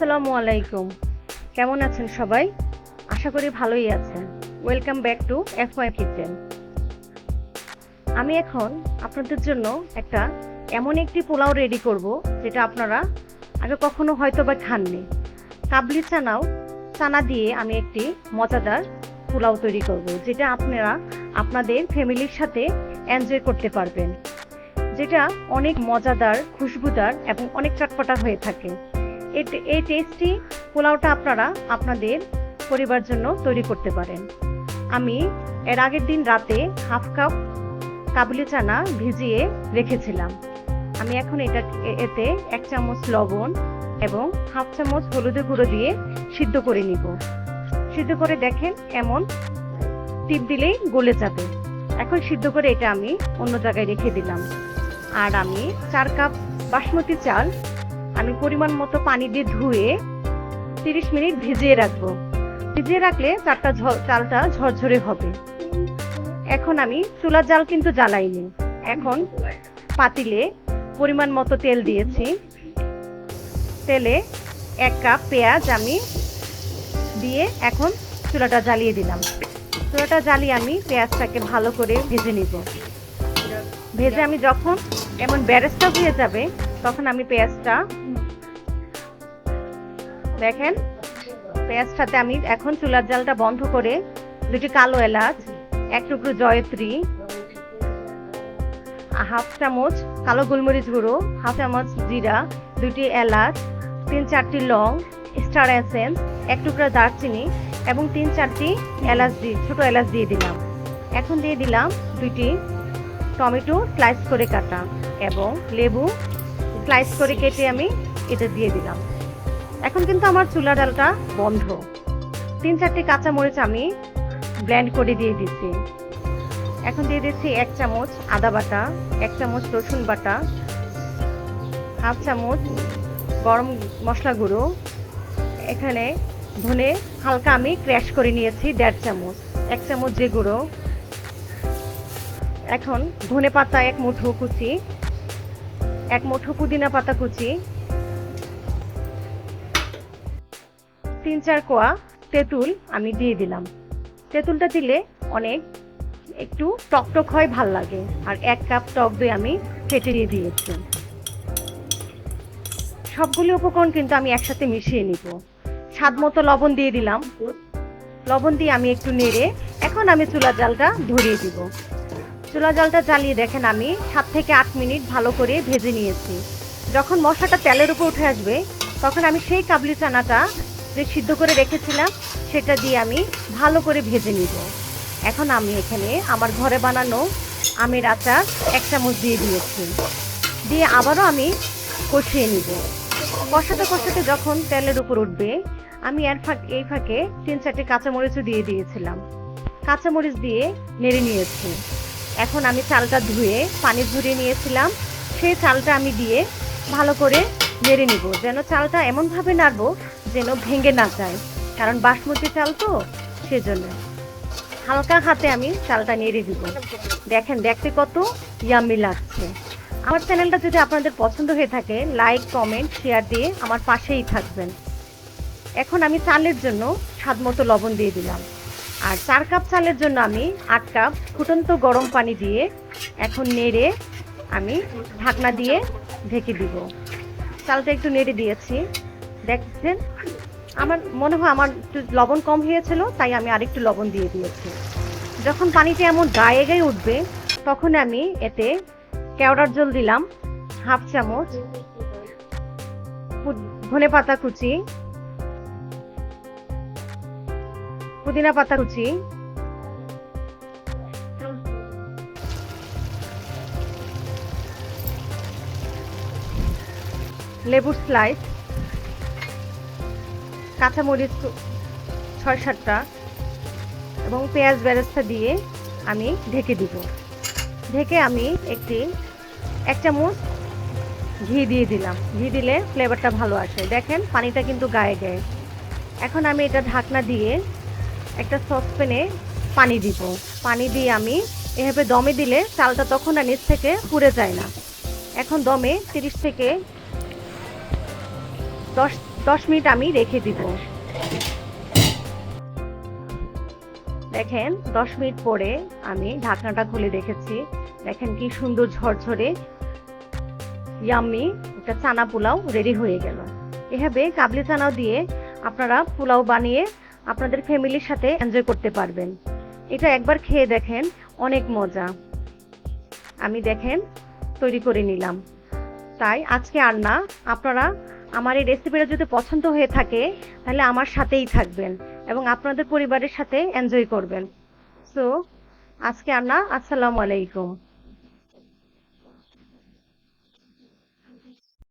আসসালামু আলাইকুম। কেমন আছেন সবাই? আশা করি ভালোই আছেন। Welcome back to F Y kitchen আমি এখন আপনাদের জন্য একটা এমন একটি পোলাও রেডি করব, যেটা আপনারা আগে কখনো হয়তো বা খাননি। কাবলি চানাও, চানা দিয়ে আমি একটি মজাদার পোলাও তৈরি করব, যেটা আপনারা আপনাদের ফ্যামিলির সাথে এনজয় করতে পারবেন। যেটা অনেক মজাদার, খুশবুদার এবং অনেক চটপটা হয়ে থাকে। এই টেস্টি পোলাওটা আপনারা আপনাদের পরিবার জন্য তৈরি করতে পারেন। আমি এর আগের দিন রাতে হাফ কাপ কাবুলি চানা ভিজিয়ে রেখেছিলাম। আমি এখন এটা এতে এক চামচ লবণ এবং হাফ চামচ হলুদের গুঁড়ো দিয়ে সিদ্ধ করে নিব। সিদ্ধ করে দেখেন এমন টিপ দিলেই গলে যাবে। এখন সিদ্ধ করে এটা আমি অন্য জায়গায় রেখে দিলাম। আর আমি চার কাপ বাসমতি চাল আমি পরিমাণ মতো পানি দিয়ে ধুয়ে তিরিশ মিনিট ভিজিয়ে রাখব। ভিজিয়ে রাখলে চারটা চালটা ঝরঝরে হবে। এখন আমি চুলার জাল কিন্তু জ্বালাইনি। এখন পাতিলে পরিমাণ মতো তেল দিয়েছি। তেলে এক কাপ পেঁয়াজ আমি দিয়ে এখন চুলাটা জ্বালিয়ে দিলাম। চুলাটা জ্বালিয়ে আমি পেঁয়াজটাকে ভালো করে ভেজে নিব। ভেজে আমি যখন এমন ব্যারেস্টা হয়ে যাবে তখন আমি পেঁয়াজটা দেখেন, পেঁয়াজটাতে আমি এখন চুলার জালটা বন্ধ করে দুটি কালো এলাচ, এক টুকরো জয়ত্রী, হাফ চামচ কালো গোলমরিচ গুঁড়ো, হাফ চামচ জিরা, দুটি এলাচ, তিন চারটি লং, স্টার এসেন্স, এক টুকরা দারচিনি এবং তিন চারটি এলাচ দিয়ে, ছোটো এলাচ দিয়ে দিলাম। এখন দিয়ে দিলাম দুটি টমেটো স্লাইস করে কাটা এবং লেবু স্লাইস করে কেটে আমি এটা দিয়ে দিলাম। এখন কিন্তু আমার চুলা ডালটা বন্ধ। তিন চারটি কাঁচা মরিচ আমি ব্লেন্ড করে দিয়ে দিচ্ছি। এখন দিয়ে দিচ্ছি এক চামচ আদা বাটা, এক চামচ রসুন বাটা, হাফ চামচ গরম মশলা গুঁড়ো। এখানে ধনে হালকা আমি ক্র্যাশ করে নিয়েছি দেড় চামচ, এক চামচ যে গুঁড়ো। এখন ধনে পাতা এক মুঠো কুচি এক মুঠো পুদিনা পাতা কুচি, তিন চার কোয়া তেঁতুল আমি দিয়ে দিলাম। তেঁতুলটা দিলে অনেক একটু টকটক হয়, ভালো লাগে। আর এক কাপ টক দই আমি কেটে দিয়ে দিয়েছি। সবগুলি উপকরণ কিন্তু আমি একসাথে মিশিয়ে নিব। স্বাদ মতো লবণ দিয়ে দিলাম। লবণ দিয়ে আমি একটু নেড়ে এখন আমি চুলা জালটা ধরিয়ে দিব। চুলা জালটা জ্বালিয়ে দেখেন আমি, সাত থেকে আট মিনিট ভালো করে ভেজে নিয়েছি। যখন মশলাটা তেলের উপর উঠে আসবে, তখন আমি সেই কাবলি চানাটা যে সিদ্ধ করে রেখেছিলাম, সেটা দিয়ে আমি ভালো করে ভেজে নিব। এখন আমি এখানে আমার ঘরে বানানো আমের আচার এক চামচ দিয়ে দিয়েছি। দিয়ে আবারও আমি কষিয়ে নিব। কষাতে কষাতে যখন তেলের উপর উঠবে, আমি এর ফাঁক, এই ফাঁকে তিন চারটে কাঁচামরিচও দিয়ে দিয়েছিলাম। কাঁচামরিচ দিয়ে নেড়ে নিয়েছি। এখন আমি চালটা ধুয়ে পানি ঝরিয়ে নিয়েছিলাম। সেই চালটা আমি দিয়ে ভালো করে নেড়ে নিব, যেন চালটা এমনভাবে নাড়বো যেন ভেঙে না যায়। কারণ বাসমতি চাল তো, সেজন্য। হালকা হাতে আমি চালটা নেড়ে দিব। দেখেন, দেখতে কত ইয়ামি লাগছে। আমার চ্যানেলটা যদি আপনাদের পছন্দ হয়ে থাকে লাইক কমেন্ট শেয়ার দিয়ে আমার পাশেই থাকবেন। এখন আমি চালের জন্য স্বাদ মতো লবণ দিয়ে দিলাম। আর চার কাপ চালের জন্য আমি আট কাপ ফুটন্ত গরম পানি দিয়ে এখন নেড়ে আমি ঢাকনা দিয়ে ঢেকে দিব। চালটা একটু নেড়ে দিয়েছি। দেখছেন? আমার মনে হয় আমার একটু লবণ কম হয়েছিল, তাই আমি আরেকটু লবণ দিয়ে দিয়েছি। যখন পানিটা এমন গায়ে গায়ে উঠবে, তখন আমি এতে কেওড়ার জল দিলাম, হাফ চামচ ধনে পাতা কুচি পুদিনা পাতা কুচি। লেবুর স্লাইস। কাঁচামরিচ ছয় সাতটা এবং পেঁয়াজ বেরেস্তা দিয়ে আমি ঢেকে দিব। ঢেকে আমি একটি এক চামচ ঘি দিয়ে দিলাম। ঘি দিলে ফ্লেভারটা ভালো আসে। দেখেন, পানিটা কিন্তু গায়ে গায়ে এখন আমি এটা ঢাকনা দিয়ে একটা সসপ্যানে পানি দিব। পানি দিয়ে আমি এভাবে দমে দিলে চালটা তখন আর নিচ থেকে পুড়ে যায় না। এখন দমে তিরিশ থেকে দশ দশ মিনিট আমি রেখে দিব। দেখেন, দশ মিনিট পরে আমি ঢাকনাটা খুলে দেখেছি। দেখেন কি সুন্দর ঝরঝরে, ইয়াম্মি একটা চানা পোলাও রেডি হয়ে গেল। এভাবে কাবলি চানাও দিয়ে আপনারা পোলাও বানিয়ে আপনাদের ফ্যামিলির সাথে এনজয় করতে পারবেন। এটা একবার খেয়ে দেখেন, অনেক মজা। আমি দেখেন, তৈরি করে নিলাম। তাই আজকে আর না, আপনারা আমার এই রেসিপিটা যদি পছন্দ হয়ে থাকে, তাহলে আমার সাথেই থাকবেন এবং আপনাদের পরিবারের সাথে এনজয় করবেন। সো আজকে আর না, আসসালামু আলাইকুম।